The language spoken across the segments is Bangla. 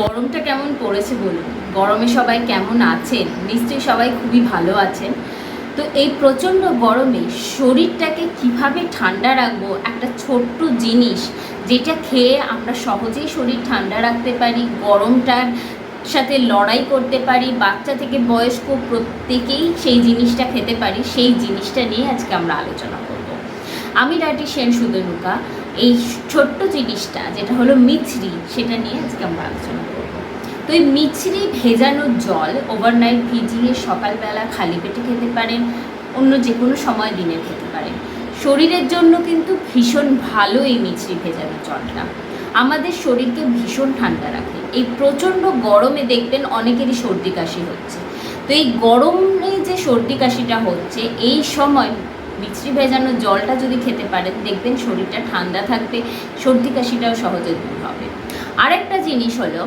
গরমটা কেমন পড়েছে বলুন? গরমে সবাই কেমন আছেন? নিশ্চয়ই সবাই খুবই ভালো আছেন। তো এই প্রচণ্ড গরমে শরীরটাকে কীভাবে ঠান্ডা রাখব? একটা ছোট্ট জিনিস যেটা খেয়ে আমরা সহজেই শরীর ঠান্ডা রাখতে পারি, গরমটার সাথে লড়াই করতে পারি, বাচ্চা থেকে বয়স্ক প্রত্যেকেই সেই জিনিসটা খেতে পারি, সেই জিনিসটা নিয়ে আজকে আমরা আলোচনা করব। আমি ডাটি সেন সুদনুকা এই ছোট্ট জিনিসটা যেটা হলো মিছরি, সেটা নিয়ে আজকে আমরা আলোচনা তো এই মিছরি ভেজানো জল ওভারনাইট ভিজিয়ে সকালবেলা খালি পেটে খেতে পারেন, অন্য যে কোনো সময় দিনে খেতে পারেন। শরীরের জন্য কিন্তু ভীষণ ভালো এই মিছরি ভেজানো জলটা। আমাদের শরীরকে ভীষণ ঠান্ডা রাখে। এই প্রচণ্ড গরমে দেখবেন অনেকেরই সর্দি কাশি হচ্ছে। তো এই গরমে যে সর্দি কাশিটা হচ্ছে, এই সময় মিছরি ভেজানো জলটা যদি খেতে পারেন, দেখবেন শরীরটা ঠান্ডা থাকবে, সর্দি কাশিটাও সহজে দূর হবে। আরেকটা জিনিস হলো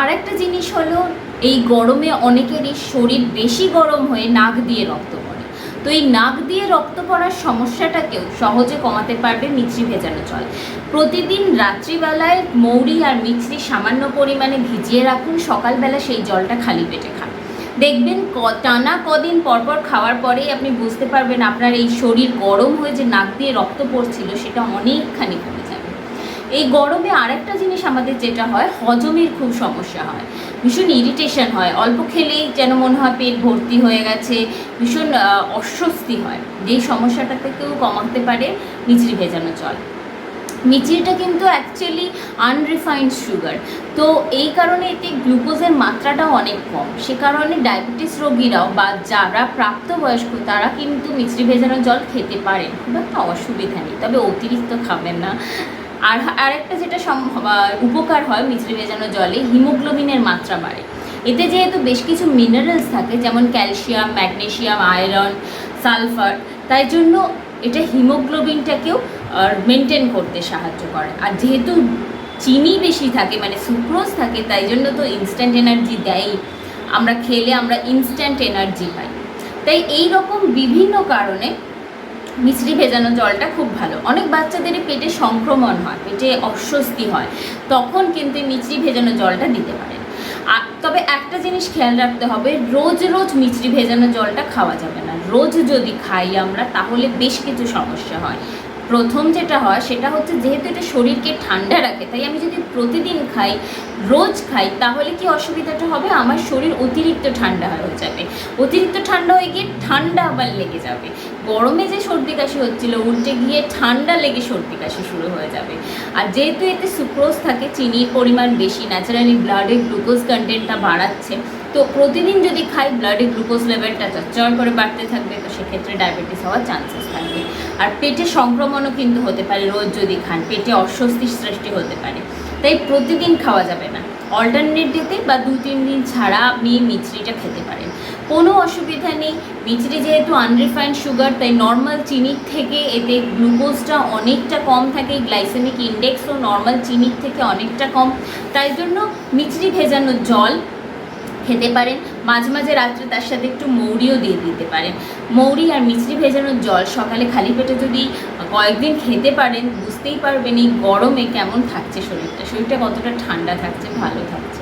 আরেকটা জিনিস হলো, এই গরমে অনেকেরই শরীর বেশি গরম হয়ে নাক দিয়ে রক্ত পড়ে। তো এই নাক দিয়ে রক্ত পড়ার সমস্যাটাকেও সহজে কমাতে পারবে মিছরি ভেজানো জল। প্রতিদিন রাত্রিবেলায় মৌরি আর মিছরি সামান্য পরিমাণে ভিজিয়ে রাখুন, সকালবেলা সেই জলটা খালি পেটে খান। দেখবেন ক, টানা কদিন পরপর খাওয়ার পরেই আপনি বুঝতে পারবেন আপনার এই শরীর গরম হয়ে যে নাক দিয়ে রক্ত পড়ছিল, সেটা অনেকখানি কমে যাবে এই গরমে আরেকটা জিনিস আমাদের যেটা হয়, হজমের খুব সমস্যা হয়। ভীষণ ইরিটেশন হয়। অল্প খেলেই যেন মনে হয় পেট ভর্তি হয়ে গেছে, ভীষণ অস্বস্তি হয়। যেই সমস্যাটা থেকেও কমাতে পারে মিচড়ি ভেজানো জল। মিচিরিটা কিন্তু অ্যাকচুয়ালি আনরিফাইন্ড সুগার তো এই কারণে এতে গ্লুকোজের মাত্রাটাও অনেক কম। সে কারণে ডায়াবেটিস রোগীরাও বা যারা প্রাপ্তবয়স্ক, তারা কিন্তু মিচড়ি ভেজানো জল খেতে পারেন। খুব একটা অসুবিধা নেই। তবে অতিরিক্ত খাবেন না। আর আরেকটা যেটা উপকার হয় মিচড়ি ভেজানো জলে, হিমোগ্লোবিনের মাত্রা বাড়ে। এতে যেহেতু বেশ কিছু মিনারেলস থাকে, যেমন ক্যালসিয়াম ম্যাগনেসিয়াম আয়রন সালফার তাই জন্য এটা হিমোগ্লোবিনটাকেও মেনটেন করতে সাহায্য করে। আর যেহেতু চিনি বেশি থাকে মানে সুক্রোজ থাকে, তাই জন্য তো ইনস্ট্যান্ট এনার্জি দেয়। আমরা খেলে আমরা ইনস্ট্যান্ট এনার্জি পাই। তাই এই রকম বিভিন্ন কারণে মিছরি ভেজানো জলটা খুব ভালো। অনেক বাচ্চাদের পেটে সংক্রমণ হয়, পেটে অস্বস্তি হয়, তখন কিন্তু মিছরি ভেজানো জলটা দিতে পারেন তবে একটা জিনিস খেয়াল রাখতে হবে, রোজ রোজ মিছরি ভেজানো জলটা খাওয়া যাবে না। রোজ যদি খাই আমরা, তাহলে বেশ কিছু সমস্যা হয়। প্রথম যেটা হয়, সেটা হচ্ছে যেহেতু এটা শরীরকে ঠান্ডা রাখে, তাই আমি যদি প্রতিদিন খাই, রোজ খাই, তাহলে কি অসুবিধাটা হবে? আমার শরীর অতিরিক্ত ঠান্ডা হয়ে যাবে। অতিরিক্ত ঠান্ডা হয়ে গিয়ে ঠান্ডা আবার লেগে যাবে। গরমে যে সর্দি কাশি হচ্ছিল, উল্টে গিয়ে ঠান্ডা লেগে সর্দি কাশি শুরু হয়ে যাবে। আর যেহেতু এতে সুক্রোজ থাকে, চিনির পরিমাণ বেশি ন্যাচারালি ব্লাডে গ্লুকোজ কন্টেন্টটা বাড়াচ্ছে, তো প্রতিদিন যদি খাই ব্লাডে গ্লুকোজ লেভেলটা চচ্চর করে বাড়তে থাকবে, তো সেক্ষেত্রে ডায়াবেটিস হওয়ার চান্সেস থাকবে। আর পেটে সংক্রমণও কিন্তু হতে পারে, রোজ যদি খান, পেটে অস্বস্তির সৃষ্টি হতে পারে। তাই প্রতিদিন খাওয়া যাবে না। অল্টারনেট ডেতে বা দু তিন দিন ছাড়া আপনি মিছরিটা খেতে পারেন। কোনো অসুবিধা নেই। মিছরি যেহেতু আনরিফাইন্ড সুগার তাই নর্মাল চিনির থেকে এতে গ্লুকোজটা অনেকটা কম থাকে গ্লাইসেমিক ইন্ডেক্সও নর্মাল চিনির থেকে অনেকটা কম। তাই জন্য মিছরি ভেজানো জল খেতে পারেন। মাঝে মাঝে রাত্রে তার সাথে একটু মৌরিও দিয়ে দিতে পারেন মৌরি আর মিছরি ভেজানোর জল সকালে খালি পেটে যদি কয়েকদিন খেতে পারেন, বুঝতেই পারবেন এই গরমে কেমন থাকছে শরীরটা। শরীরটা কতটা ঠান্ডা থাকছে, ভালো থাকছে।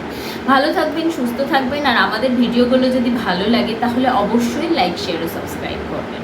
ভালো থাকবেন, সুস্থ থাকবেন আর আমাদের ভিডিওগুলো যদি ভালো লাগে তাহলে অবশ্যই লাইক শেয়ার ও সাবস্ক্রাইব করবেন।